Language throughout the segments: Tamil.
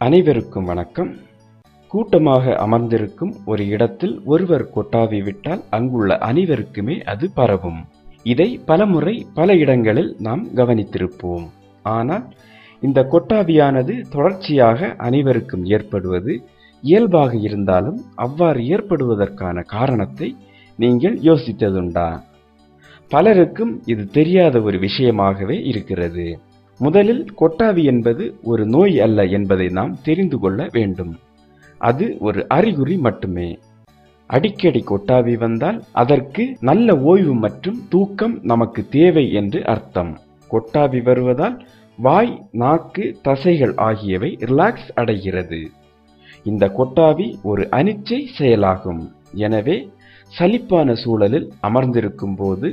அனைவருக்கும் வணக்கம். கூட்டமாக அமர்ந்திருக்கும் ஒரு இடத்தில் ஒருவர் கொட்டாவி விட்டால் அங்குள்ள அனைவருக்குமே அது பரவும். இதை பலமுறை பல இடங்களில் நாம் கவனித்திருப்போம். ஆனால் இந்த கொட்டாவியானது தொடர்ச்சியாக அனைவருக்கும் ஏற்படுவது இயல்பாக இருந்தாலும் அவ்வாறு ஏற்படுவதற்கான காரணத்தை நீங்கள் யோசித்ததுண்டா? பலருக்கும் இது தெரியாத ஒரு விஷயமாகவே இருக்கிறது. முதலில் கொட்டாவி என்பது ஒரு நோய் அல்ல என்பதை நாம் தெரிந்து கொள்ள வேண்டும். அது ஒரு அறிகுறி மட்டுமே. அடிக்கடி கொட்டாவி வந்தால் அதற்கு நல்ல ஓய்வு மற்றும் தூக்கம் நமக்கு தேவை என்று அர்த்தம். கொட்டாவி வருவதால் வாய் நாக்கு தசைகள் ஆகியவை ரிலாக்ஸ் அடைகிறது. இந்த கொட்டாவி ஒரு அனிச்சை செயலாகும். எனவே சலிப்பான சூழலில் அமர்ந்திருக்கும் போது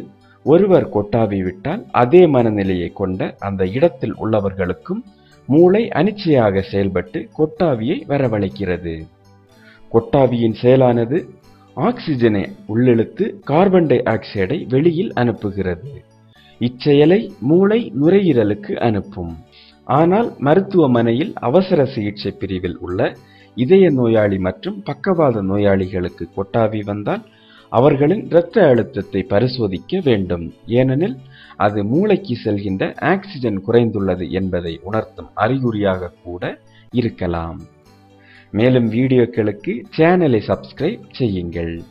ஒருவர் கொட்டாவி விட்டால் அதே மனநிலையை கொண்ட அந்த இடத்தில் உள்ளவர்களுக்கும் மூளை அனிச்சையாக செயல்பட்டு கொட்டாவியை வரவழைக்கிறது. கொட்டாவியின் செயலானது ஆக்சிஜனை உள்ளிழுத்து கார்பன் டை ஆக்சைடை வெளியில் அனுப்புகிறது. இச்செயலை மூளை நுரையீரலுக்கு அனுப்பும். ஆனால் மருத்துவமனையில் அவசர சிகிச்சை பிரிவில் உள்ள இதய நோயாளி மற்றும் பக்கவாத நோயாளிகளுக்கு கொட்டாவி வந்தால் அவர்களின் இரத்த அழுத்தத்தை பரிசோதிக்க வேண்டும். ஏனெனில் அது மூளைக்கு செல்கின்ற ஆக்சிஜன் குறைந்துள்ளது என்பதை உணர்த்தும் அறிகுறியாக கூட இருக்கலாம். மேலும் வீடியோக்களுக்கு சேனலை சப்ஸ்கிரைப் செய்யுங்கள்.